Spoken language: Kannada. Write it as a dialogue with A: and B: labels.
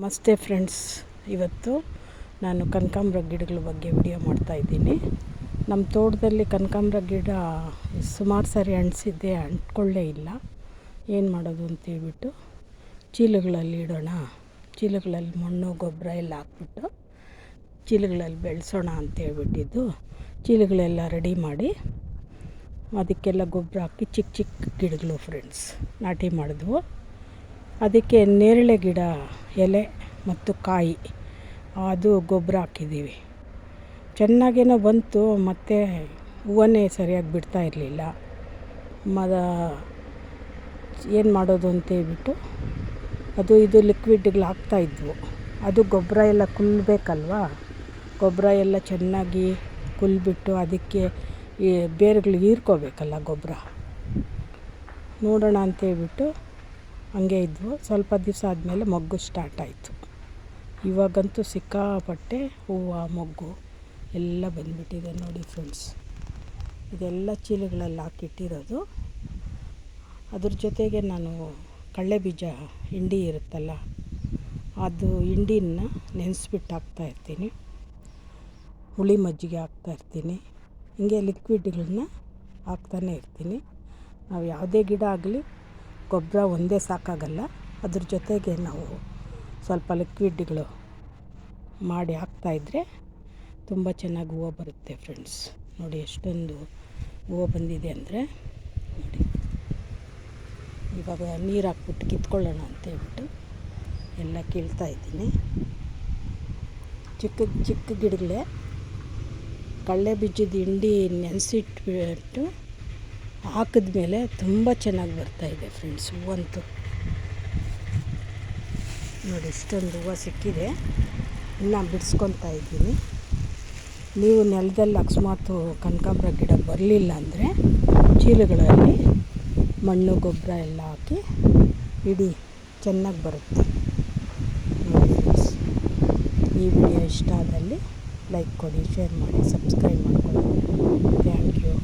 A: ನಮಸ್ತೆ ಫ್ರೆಂಡ್ಸ್. ಇವತ್ತು ನಾನು ಕನಕಾಂಬ್ರ ಗಿಡಗಳ ಬಗ್ಗೆ ವಿಡಿಯೋ ಮಾಡ್ತಾ ಇದ್ದೀನಿ. ನಮ್ಮ ತೋಟದಲ್ಲಿ ಕನಕಾಂಬ್ರ ಗಿಡ ಸುಮಾರು ಸಾರಿ ಅಂಟಿಸಿದ್ದೆ, ಅಂಟ್ಕೊಳ್ಳೇ ಇಲ್ಲ. ಏನು ಮಾಡೋದು ಅಂತೇಳ್ಬಿಟ್ಟು ಚೀಲಗಳಲ್ಲಿ ಇಡೋಣ. ಚೀಲಗಳಲ್ಲಿ ಮಣ್ಣು, ಗೊಬ್ಬರ ಎಲ್ಲ ಹಾಕ್ಬಿಟ್ಟು ಚೀಲಗಳಲ್ಲಿ ಬೆಳೆಸೋಣ ಅಂತೇಳ್ಬಿಟ್ಟಿದ್ದು ಚೀಲಗಳೆಲ್ಲ ರೆಡಿ ಮಾಡಿ ಅದಕ್ಕೆಲ್ಲ ಗೊಬ್ಬರ ಹಾಕಿ ಚಿಕ್ಕ ಚಿಕ್ಕ ಗಿಡಗಳು ಫ್ರೆಂಡ್ಸ್, ನಾಟಿ ಮಾಡಿದ್ವು. ಅದಕ್ಕೆ ನೇರಳೆ ಗಿಡ ಎಲೆ ಮತ್ತು ಕಾಯಿ ಅದು ಗೊಬ್ಬರ ಹಾಕಿದ್ದೀವಿ. ಚೆನ್ನಾಗೇನೋ ಬಂತು, ಮತ್ತು ಹೂವನ್ನೇ ಸರಿಯಾಗಿ ಬಿಡ್ತಾ ಇರಲಿಲ್ಲ. ಮದ, ಏನು ಮಾಡೋದು ಅಂತೇಳ್ಬಿಟ್ಟು ಅದು ಇದು ಲಿಕ್ವಿಡ್ಗಳು ಹಾಕ್ತಾಯಿದ್ವು ಅದು ಗೊಬ್ಬರ ಎಲ್ಲ ಕುಲ್ಬೇಕಲ್ವಾ? ಗೊಬ್ಬರ ಎಲ್ಲ ಚೆನ್ನಾಗಿ ಕುಲ್ಬಿಟ್ಟು ಅದಕ್ಕೆ ಈ ಬೇರುಗಳು ಹೀರ್ಕೋಬೇಕಲ್ಲ ಗೊಬ್ಬರ. ನೋಡೋಣ ಅಂತೇಳ್ಬಿಟ್ಟು ಹಂಗೆ ಇದ್ವು. ಸ್ವಲ್ಪ ದಿವಸ ಆದಮೇಲೆ ಮೊಗ್ಗು ಸ್ಟಾರ್ಟ್ ಆಯಿತು. ಇವಾಗಂತೂ ಸಿಕ್ಕಾಪಟ್ಟೆ ಹೂವು, ಮೊಗ್ಗು ಎಲ್ಲ ಬಂದುಬಿಟ್ಟಿದೆ ನೋಡಿ ಫ್ರೆಂಡ್ಸ್ ಇದೆಲ್ಲ ಚೀಲಗಳಲ್ಲಿ ಹಾಕಿಟ್ಟಿರೋದು. ಅದ್ರ ಜೊತೆಗೆ ನಾನು ಕಡಲೆ ಬೀಜ ಹಿಂಡಿ ಇರುತ್ತಲ್ಲ, ಅದು ಹಿಂಡಿನ ನೆನೆಸ್ಬಿಟ್ಟು ಹಾಕ್ತಾಯಿರ್ತೀನಿ ಹುಳಿ ಮಜ್ಜಿಗೆ ಹಾಕ್ತಾಯಿರ್ತೀನಿ ಹಿಂಗೆ ಲಿಕ್ವಿಡ್ಗಳನ್ನ ಹಾಕ್ತಾನೆ ಇರ್ತೀನಿ. ನಾವು ಯಾವುದೇ ಗಿಡ ಆಗಲಿ ಗೊಬ್ಬರ ಒಂದೇ ಸಾಕಾಗಲ್ಲ. ಅದ್ರ ಜೊತೆಗೆ ನಾವು ಸ್ವಲ್ಪ ಲಿಕ್ವಿಡ್ಗಳು ಮಾಡಿ ಹಾಕ್ತಾಯಿದ್ರೆ ತುಂಬ ಚೆನ್ನಾಗಿ ಹೂವು ಬರುತ್ತೆ ಫ್ರೆಂಡ್ಸ್ ನೋಡಿ ಎಷ್ಟೊಂದು ಹೂವು ಬಂದಿದೆ ಅಂದರೆ ನೋಡಿ. ಇವಾಗ ನೀರು ಹಾಕ್ಬಿಟ್ಟು ಕಿತ್ಕೊಳ್ಳೋಣ ಅಂತೇಳ್ಬಿಟ್ಟು ಎಲ್ಲ ಕೀಳ್ತಾ ಇದ್ದೀನಿ. ಚಿಕ್ಕ ಚಿಕ್ಕ ಗಿಡಗಳೇ ಕಡಲೆ ಬೀಜದ ಹಿಂಡಿ ನೆನೆಸಿಟ್ಬಿಟ್ಟು ಹಾಕಿದ್ಮೇಲೆ ತುಂಬ ಚೆನ್ನಾಗಿ ಬರ್ತಾಯಿದೆ ಫ್ರೆಂಡ್ಸ್ ಹೂವಂತೂ ನೋಡಿ, ಇಷ್ಟೊಂದು ಹೂವು ಸಿಕ್ಕಿದೆ. ಇನ್ನು ಬಿಡಿಸ್ಕೊತಾ ಇದ್ದೀನಿ. ನೀವು ನೆಲದಲ್ಲಿ ಅಕಸ್ಮಾತ್ ಕನಕಾಂಬ್ರ ಗಿಡ ಬರಲಿಲ್ಲ ಅಂದರೆ ಚೀಲಗಳಲ್ಲಿ ಮಣ್ಣು, ಗೊಬ್ಬರ ಎಲ್ಲ ಹಾಕಿ ಇಡಿ ಚೆನ್ನಾಗಿ ಬರುತ್ತೆ. ನೋಡಿ ಫ್ರೆಂಡ್ಸ್ ಈ ವಿಡಿಯೋ ಇಷ್ಟ ಆದಲ್ಲಿ ಲೈಕ್ ಕೊಡಿ ಶೇರ್ ಮಾಡಿ ಸಬ್ಸ್ಕ್ರೈಬ್ ಮಾಡ್ಕೊಳ್ಳಿ. Thank you